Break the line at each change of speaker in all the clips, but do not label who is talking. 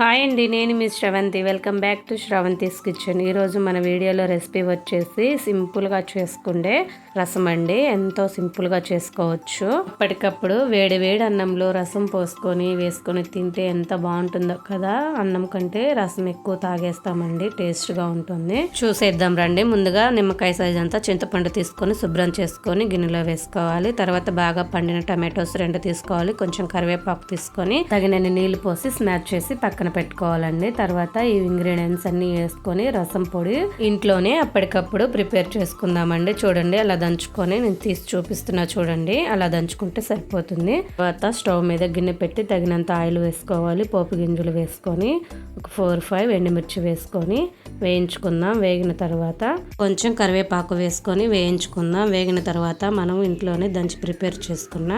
Hi అండి నేను మీ Sravanthi. Welcome back to Sravanthi's kitchen ఈరోజు మన వీడియోలో రెసిపీ వచ్చేసి సింపుల్గా చేసుకుండే రసం అండి. ఎంతో సింపుల్గా చేసుకోవచ్చు. అప్పటికప్పుడు వేడి వేడి అన్నంలో రసం పోసుకొని వేసుకొని తింటే ఎంత బాగుంటుందో కదా. అన్నం కంటే రసం ఎక్కువ తాగేస్తామండి. టేస్ట్గా ఉంటుంది. చూసేద్దాం రండి. ముందుగా నిమ్మకాయ సైజ్ అంతా చింతపండు తీసుకొని శుభ్రం చేసుకొని గిన్నెలో వేసుకోవాలి. తర్వాత బాగా పండిన టమాటోస్ రెండు తీసుకోవాలి. కొంచెం కరివేపాకు తీసుకొని తగినన్ని నీళ్ళు పోసి స్మాష్ చేసి పక్కన పెట్టుకోవాలండి. తర్వాత ఈ ఇంగ్రీడియంట్స్ అన్ని వేసుకొని రసం పొడి ఇంట్లోనే అప్పటికప్పుడు ప్రిపేర్ చేసుకుందామండి. చూడండి అలా దంచుకొని నేను తీసి చూపిస్తున్నా చూడండి. అలా దంచుకుంటే సరిపోతుంది. తర్వాత స్టవ్ మీద గిన్నె పెట్టి తగినంత ఆయిల్ వేసుకోవాలి. పోపు గింజలు వేసుకొని ఒక ఫోర్ ఫైవ్ ఎండుమిర్చి వేసుకొని వేయించుకుందాం. వేగిన తర్వాత కొంచెం కరివేపాకు వేసుకొని వేయించుకుందాం. వేగిన తర్వాత మనం ఇంట్లోనే దంచి ప్రిపేర్ చేసుకున్న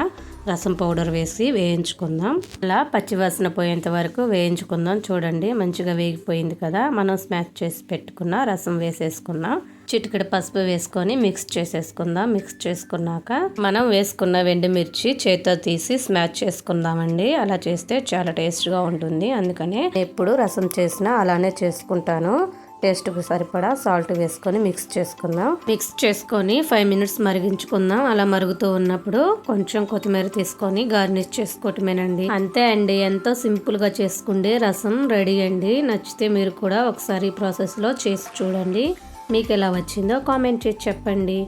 రసం పౌడర్ వేసి వేయించుకుందాం. అలా పచ్చివాసన పోయేంత వరకు వేయించుకుందాం. చూడండి మంచిగా వేగిపోయింది కదా. మనం స్మాష్ చేసి పెట్టుకున్న రసం వేసేసుకున్నాం. చిటికెడు పసుపు వేసుకొని మిక్స్ చేసేసుకుందాం. మిక్స్ చేసుకున్నాక మనం వేసుకున్న వెండిమిర్చి చేతితో తీసి స్మాష్ చేసుకుందామండి. అలా చేస్తే చాలా టేస్ట్గా ఉంటుంది. అందుకనే ఎప్పుడు రసం చేసినా అలానే చేసుకుంటాను. టేస్ట్కి సరిపడా సాల్ట్ వేసుకొని మిక్స్ చేసుకుందాం. మిక్స్ చేసుకొని ఫైవ్ మినిట్స్ మరిగించుకుందాం. అలా మరుగుతూ ఉన్నప్పుడు కొంచెం కొత్తిమీర తీసుకొని గార్నిష్ చేసుకోవటమేనండి. అంతే అండి. ఎంతో సింపుల్గా చేసుకుండే రసం రెడీ అండి. నచ్చితే మీరు కూడా ఒకసారి ఈ ప్రాసెస్లో చేసి చూడండి. మీకు ఎలా వచ్చిందో కామెంట్ చేసి చెప్పండి.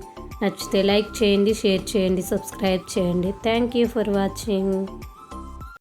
నచ్చితే లైక్ చేయండి షేర్ చేయండి సబ్స్క్రైబ్ చేయండి. Thank you for watching.